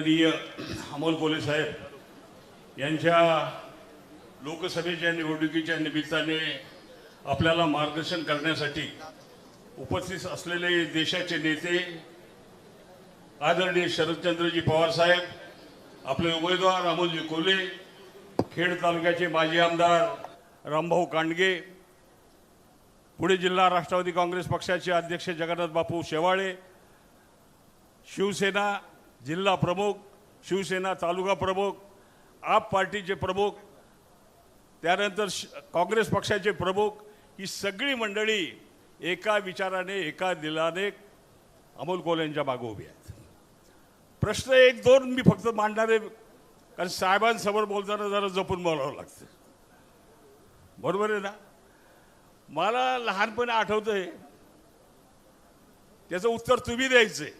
माननीय अमोल कोले साहेब यांच्या लोकसभेच्या निवडणुकीच्या निमित्ताने आपल्याला मार्गदर्शन करण्यासाठी उपस्थित असलेले देशाचे नेते आदरणीय शरदचंद्रजी पवार साहेब आपले उमेदवार अमोलजी कोले खेड तालुक्याचे माजी आमदार रामभाऊ कांडगे पुणे जिल्हा राष्ट्रवादी काँग्रेस पक्षाचे अध्यक्ष जगन्नाथ बापू शेवाळे शिवसेना जिल्हा प्रमुख शिवसेना तालुका प्रमुख आप पार्टीचे प्रमुख त्यानंतर श- काँग्रेस पक्षाचे प्रमुख ही सगळी मंडळी एका विचाराने एका दिलाने अमोल कोल्यांच्या मागं मागे उभी आहेत. प्रश्न एक दोन मी फक्त मांडणारे कारण साहेबांसमोर बोलताना जरा जपून बोलावं लागतं. बरोबर आहे ना? मला लहानपणी आठवतंय त्याचं उत्तर तुम्ही द्यायचं. आहे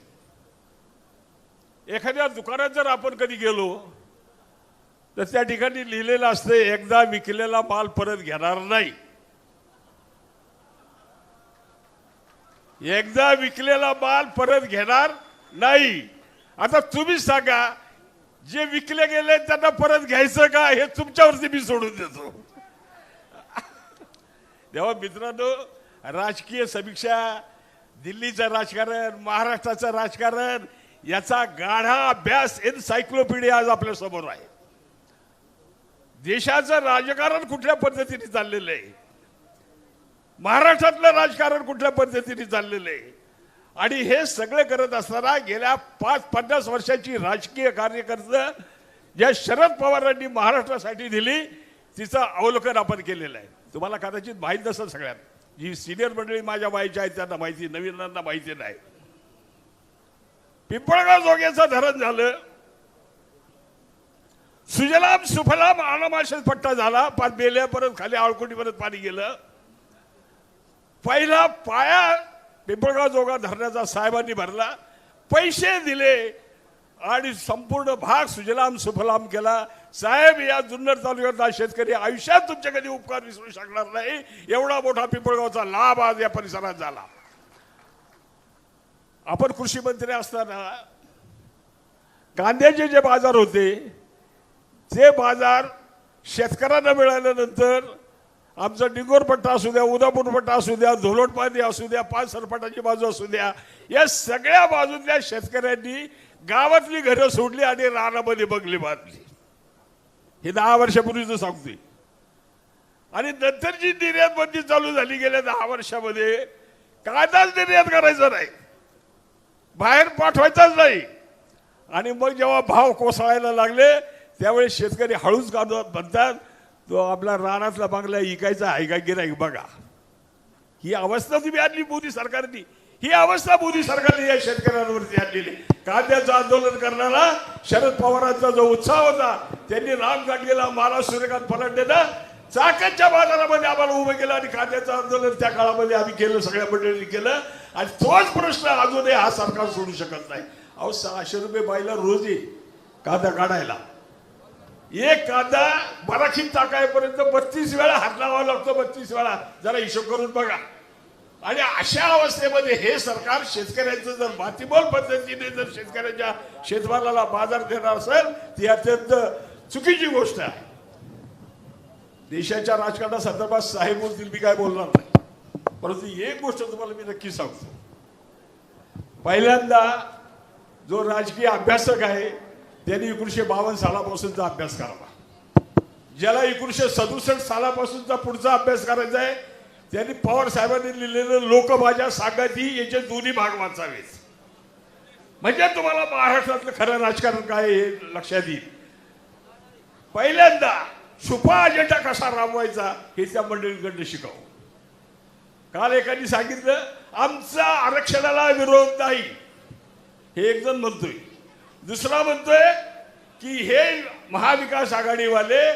एखाद्या दुकानात जर आपण कधी गेलो तर त्या ठिकाणी लिहिलेलं असतं एकदा विकलेला माल परत घेणार नाही. एकदा विकलेला माल परत घेणार नाही. आता तुम्ही सांगा जे विकले गेले त्यांना परत घ्यायचं का? हे तुमच्यावरती मी सोडून देतो. तेव्हा मित्रांनो राजकीय समीक्षा दिल्लीचं राजकारण महाराष्ट्राचं राजकारण याचा गाढा अभ्यास एनसायक्लोपीडिया आज आपल्यासमोर आहे. देशाचं राजकारण कुठल्या पद्धतीने चाललेलं आहे? महाराष्ट्रातलं राजकारण कुठल्या पद्धतीने चाललेलं आहे? आणि हे सगळे करत असताना गेल्या पाच पन्नास वर्षाची राजकीय कार्यकर्तं ज्या शरद पवारांनी महाराष्ट्रासाठी दिली तिचं अवलोकन आपण केलेलं आहे. तुम्हाला कदाचित माहीत नसेल सगळ्यात जी सिनियर मंडळी माझ्या माहिती आहेत त्यांना माहिती नवीनांना माहिती नाही. पिंपळगाव जोग्याचं धरण झालं. सुजलाम सुफलाम आणामाशेच पट्टा झाला. पाच बेल्या परत खाली आळकुटी परत पाणी गेलं. पहिला पाया पिंपळगाव जोगा धरणाचा साहेबांनी भरला. पैसे दिले आणि संपूर्ण भाग सुजलाम सुफलाम केला. साहेब या जुन्नर तालुक्यातला शेतकरी आयुष्यात तुमच्या कधी उपकार विसरू शकणार नाही. एवढा मोठा पिंपळगावचा लाभ आज या परिसरात झाला. आपण कृषी मंत्री असताना कांद्याचे जे बाजार होते ते बाजार शेतकऱ्यांना मिळाल्यानंतर आमचा डिंगोरपट्टा असू द्या उदापूरपट्टा असू द्या धोलोटपादी असू द्या पाच सरपटाची बाजू असू द्या या सगळ्या बाजूतल्या शेतकऱ्यांनी गावातली घरं सोडली आणि रानामध्ये बंगली बांधली. हे दहा वर्षापूर्वीच सांगतोय. आणि नंतर जी निर्यात बंदी चालू झाली गेल्या दहा वर्षामध्ये कांदाच निर्यात करायचा नाही. बाहेर पाठवायचाच नाही. आणि मग जेव्हा भाव कोसळायला लागले त्यावेळी शेतकरी हळूच कांदा म्हणतात तो आपला रानातला बांगला इकायचा आहे का गिराईक बघा. ही अवस्था तुम्ही आणली मोदी सरकारनी. ही अवस्था मोदी सरकारने या शेतकऱ्यांवरती आणलेली. कांद्याचं आंदोलन करणारा शरद पवारांचा जो उत्साह होता त्यांनी राम गाडगेला माला सूर्यकांत फलंडेला चाकणच्या बाजारामध्ये आम्हाला उभं केलं आणि कांद्याचं आंदोलन त्या काळामध्ये आम्ही केलं सगळ्या मंडळींनी केलं. आणि तोच प्रश्न अजूनही हा सरकार सोडू शकत नाही. अहो सहाशे रुपये बाईला रोज कांदा काढायला. एक कांदा बराखीत टाकायपर्यंत बत्तीस वेळा हात लावावा लागतो बत्तीस वेळा. जरा हिशोब करून बघा. आणि अशा अवस्थेमध्ये हे सरकार शेतकऱ्यांचं जर मातीमोल पद्धतीने जर शेतकऱ्यांच्या शेतमालाला बाजार देणार असेल ती अत्यंत चुकीची गोष्ट आहे. देशाच्या राजकारणासंदर्भात साहेब बोलतील मी काय बोलणार नाही. परंतु एक गोष्ट तुम्हाला मी नक्की सांगतो. पहिल्यांदा जो राजकीय अभ्यासक आहे त्यांनी एकोणीशे बावन्न सालापासूनचा अभ्यास करावा. ज्याला एकोणीशे सदुसष्ट सालापासूनचा पुढचा अभ्यास करायचा आहे त्यांनी पवार साहेबांनी लिहिलेलं लोकभाजा सांगायची याचे दोन्ही भाग वाचावेत. म्हणजे तुम्हाला महाराष्ट्रातलं खरं राजकारण काय हे लक्षात येईल. पहिल्यांदा छुपा अजेंडा कसा राबवायचा हे त्या मंडळींकडनं शिकाव. काल एकाने सांगितलं आमचा आरक्षणाला विरोध नाही. हे एक जण म्हणतोय. दुसरा म्हणतोय की हे महाविकास आघाडीवाले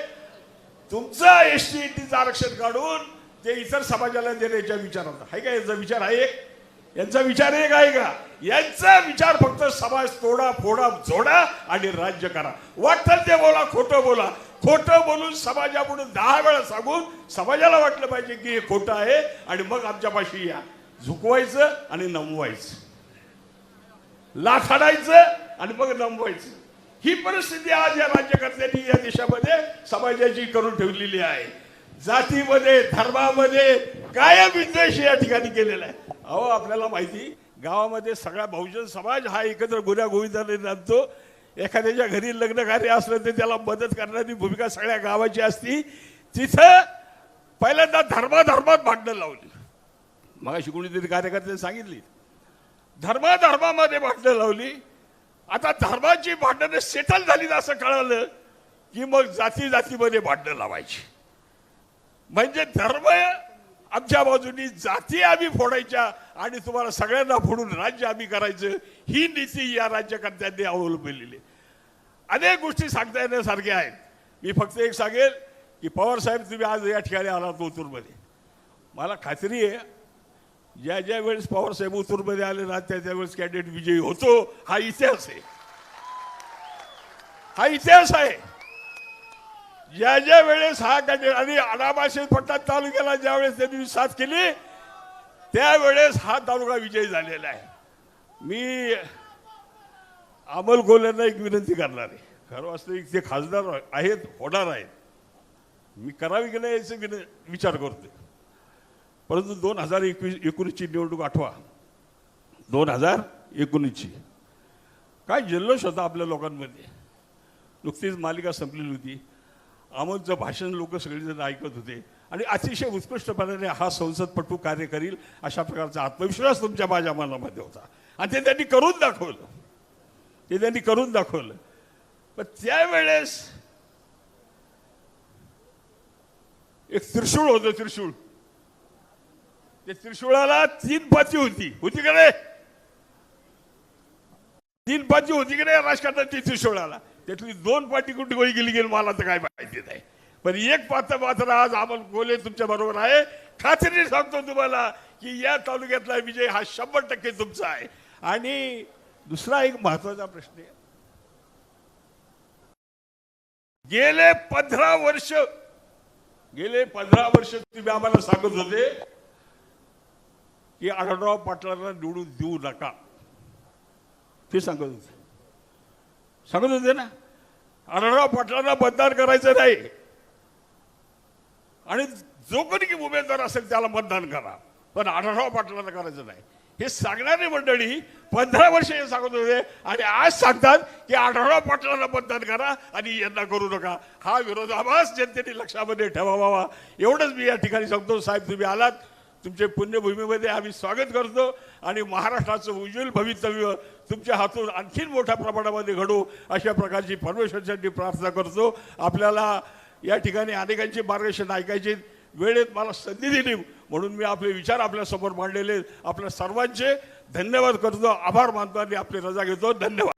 तुमचं एस टी टीचं आरक्षण काढून ते इतर समाजाला देण्याच्या विचारात आहे. का? यांचा विचार आहे एक? यांचा विचार एक आहे का? यांचा विचार फक्त समाज तोडा फोडा जोडा आणि राज्य करा. वाटतं ते बोला खोटं बोला. खोटं बोलून समाजापुढे दहा वेळा सांगून समाजाला वाटलं पाहिजे की हे खोटं आहे आणि मग आमच्यापाशी या. झुकवायचं आणि नमवायचं. लाथ हाणायचं आणि मग नमवायचं. ही परिस्थिती आज या राज्यकर्त्यांनी या देशामध्ये समाजाची करून ठेवलेली आहे. जातीमध्ये धर्मामध्ये कायम विद्वेष या ठिकाणी केलेला आहे. अहो आपल्याला माहिती गावामध्ये सगळा बहुजन समाज हा एकत्र गुन्हा गोविंदाने नांदतो एखाद्याच्या घरी लग्न कार्य असलं तर त्याला मदत करणारी भूमिका सगळ्या गावाची असती. तिथं पहिल्यांदा धर्माधर्मात भांडणं लावली. मग कोणीतरी कार्यकर्त्यांनी सांगितली. धर्माधर्मामध्ये भांडणं लावली. आता धर्माची भांडणं सेटल झाली असं कळालं की मग जाती जातीमध्ये भांडणं लावायची. म्हणजे धर्म आमच्या बाजूनी जाती आम्ही फोडायच्या आणि तुम्हाला सगळ्यांना फोडून राज्य आम्ही करायचं. ही नीती या राज्यकर्त्यांनी अवलंबलेली. आहे. अनेक गोष्टी सांगता येण्यासारख्या आहेत. मी फक्त एक सांगेल की पवार साहेब तुम्ही आज या ठिकाणी आलात ओतूरमध्ये. मला खात्री आहे ज्या ज्या वेळेस पवार साहेब ओतूरमध्ये आले ना त्या त्यावेळेस कॅन्डिडेट विजयी होतो हा इतिहास आहे. हा इतिहास आहे. ज्या ज्या वेळेस हा कॅन्डिडेट आणि अनामाशेत पट्टा तालुक्याला ज्या वेळेस त्यांनी साथ केली त्यावेळेस हा तालुका विजयी झालेला आहे. मी अमल गोल्यांना एक विनंती करणार आहे. खरं वास्तविक ते खासदार आहेत होणार आहेत. मी करावी की नाही याचा विन विचार करतोय. परंतु दोन हजार एकवीस एकोणीसची निवडणूक आठवा. दोन हजार एकोणीसची. काय जल्लोष होता आपल्या लोकांमध्ये. नुकतीच मालिका संपलेली होती. अमोलचं भाषण लोक सगळेजण ऐकत होते. आणि अतिशय उत्कृष्टपणाने हा संसदपटू कार्य करील अशा प्रकारचा आत्मविश्वास तुमच्या माझ्या मनामध्ये होता. आणि ते त्यांनी करून दाखवलं. ते त्यांनी करून दाखवलं. पण त्यावेळेस एक त्रिशूळ होतं त्रिशूळ. ते त्रिशूळाला तीन पाती होती. होती का नाही? तीन पाती होती की नाही राजकारणात ती त्रिशूळाला? त्यातली दोन पाटी कुठे गोळी गेली गेली मला तर काय माहिती नाही. पण एक पात्र मात्र आज अमोल कोले तुमच्या बरोबर आहे. खात्रीने सांगतो तुम्हाला की या तालुक्यातला विजय हा शंभर टक्के तुमचा आहे. आणि दुसरा एक महत्त्वाचा प्रश्न आहे. गेले पंधरा वर्ष गेले पंधरा वर्ष तुम्ही आम्हाला सांगत होते की आढळराव पाटलांना निवडून देऊ नका. ते सांगत होते. सांगत होते ना. आढळराव पाटलांना मतदान करायचं नाही. आणि जो कोणी उमेदवार असेल त्याला मतदान करा. पण आढळराव पाटलांना करायचं नाही. हे सांगणारी मंडळी पंधरा वर्ष हे सांगत होते आणि आज सांगतात की आढळराव पाटलांना मतदान करा आणि यांना करू नका. हा विरोधाभास जनतेने लक्षामध्ये ठेवावा. एवढंच मी या ठिकाणी सांगतो. साहेब तुम्ही आलात. तुमचे पुण्यभूमीमध्ये आम्ही स्वागत करतो आणि महाराष्ट्राचं उज्ज्वल भवितव्य तुमच्या हातून आणखीन मोठ्या प्रमाणामध्ये घडू अशा प्रकारची परमेश्वरसाठी प्रार्थना करतो. आपल्याला या ठिकाणी अनेकांची मार्गदर्शन ऐकायची. वेळेत मला संधी दिली म्हणून मी आपले विचार आपल्यासमोर मांडलेले आपल्या सर्वांचे धन्यवाद करतो. आभार मानतो आणि आपली रजा घेतो. धन्यवाद.